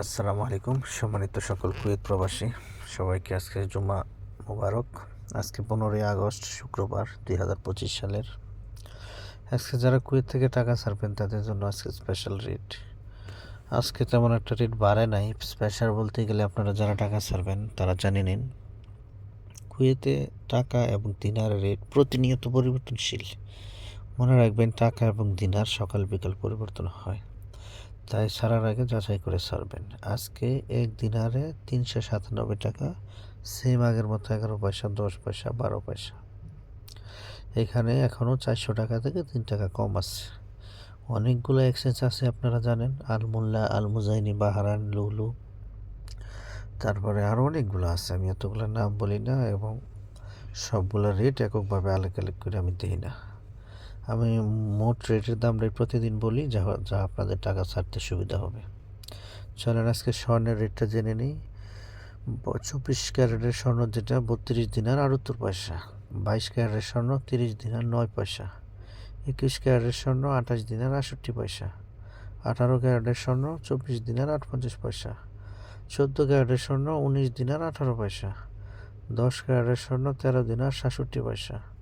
আসসালামু আলাইকুম, সম্মানিত সকল কুয়েত প্রবাসী। সবাইকে আজকে জুমা মোবারক। আজকে পনেরোই আগস্ট, শুক্রবার দুই হাজার পঁচিশ সালের। আজকে যারা কুয়েত থেকে টাকা ছাড়বেন তাদের জন্য আজকে স্পেশাল রেট আজকে তেমন একটা রেট বাড়ে নাই। স্পেশাল বলতে গেলে আপনারা যারা টাকা ছাড়বেন তারা জানে নিন। কুয়েতে টাকা এবং দিনার রেট প্রতিনিয়ত পরিবর্তনশীল। মনে রাখবেন, টাকা এবং দিনার সকাল বিকাল পরিবর্তন হয়। তাই ছাড়ার আগে যাচাই করে ছাড়বেন আজকে এক দিনারে তিনশো সাতানব্বই টাকা, সেম আগের মতো এগারো পয়সা, দশ পয়সা, বারো পয়সা। এখানে এখনও চারশো টাকা থেকে তিন টাকা কম আছে। অনেকগুলো এক্সচেঞ্জ আছে আপনারা জানেন, আলমুল্লা, আলমুজাইনি বাহারান লুলু। তারপরে আরও অনেকগুলো আছে, আমি এতগুলো নাম বলি না এবং সবগুলো রেট এককভাবে আলেক আলেক করে আমি দিই না। আমি মোট রেটের দামটাই প্রতিদিন বলি, যা যা আপনাদের টাকা ছাড়তে সুবিধা হবে। চলেন আজকে স্বর্ণের রেটটা জেনে নিই। চব্বিশ ক্যারেটের স্বর্ণ যেটা, বত্রিশ দিনার আটাত্তর পয়সা। বাইশ ক্যারেটের স্বর্ণ, তিরিশ দিনার নয় পয়সা। একুশ ক্যারেটের স্বর্ণ, আঠাশ দিনার আটষট্টি পয়সা। আঠারো ক্যারেটের স্বর্ণ, চব্বিশ দিনার আট পঞ্চাশ পয়সা। চোদ্দ ক্যারেটের স্বর্ণ, উনিশ দিনার আঠারো পয়সা। দশ ক্যারেটের স্বর্ণ, তেরো দিনার সাতষট্টি পয়সা।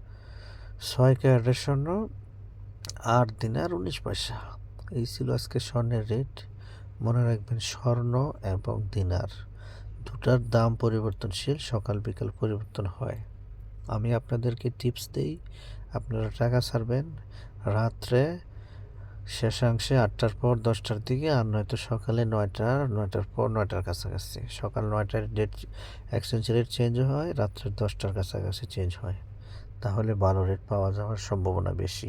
ছয় ক্যারেটের স্বর্ণ, আট দিনার উনিশ পয়সা। এই ছিল আজকে স্বর্ণের রেট। মনে রাখবেন স্বর্ণ এবং দিনার দুটার দাম পরিবর্তনশীল, সকাল বিকাল পরিবর্তন হয়। আমি আপনাদেরকে টিপস দিই, আপনারা টাকা ছাড়বেন। রাত্রে শেষাংশে আটটার পর দশটার দিকে আর নয়তো সকালে নয়টা, নয়টার পর নয়টার কাছাকাছি। সকাল নয়টার ডেট এক্সচেঞ্জ রেট চেঞ্জ হয়, রাত্রে দশটার কাছাকাছি চেঞ্জ হয়। তাহলে ভালো রেট পাওয়া যাওয়ার সম্ভাবনা বেশি।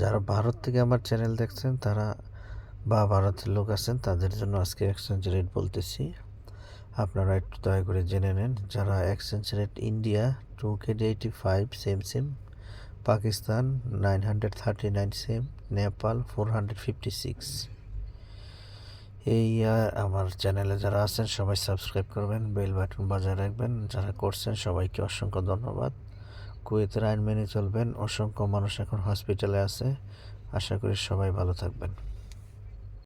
যারা ভারত থেকে আমার চ্যানেল দেখছেন, তারা বা ভারতের লোক আছেন, তাদের জন্য আজকে এক্সচেঞ্জ রেট বলতেছি। আপনারা একটু দয়া করে জেনে নেন, যারা exchange rate India to KD eighty five same same Pakistan nine hundred thirty nine same Nepal four hundred fifty six এই আমার চ্যানেলে যারা আছেন, সবাই সাবস্ক্রাইব করবেন বেল বাটন বাজায় রাখবেন। যারা করছেন, সবাইকে অসংখ্য ধন্যবাদ। কুয়েতের আইন মেনে চলবেন। অসংখ্য মানুষ এখন হসপিটালে আছে। আশা করি সবাই ভালো থাকবেন।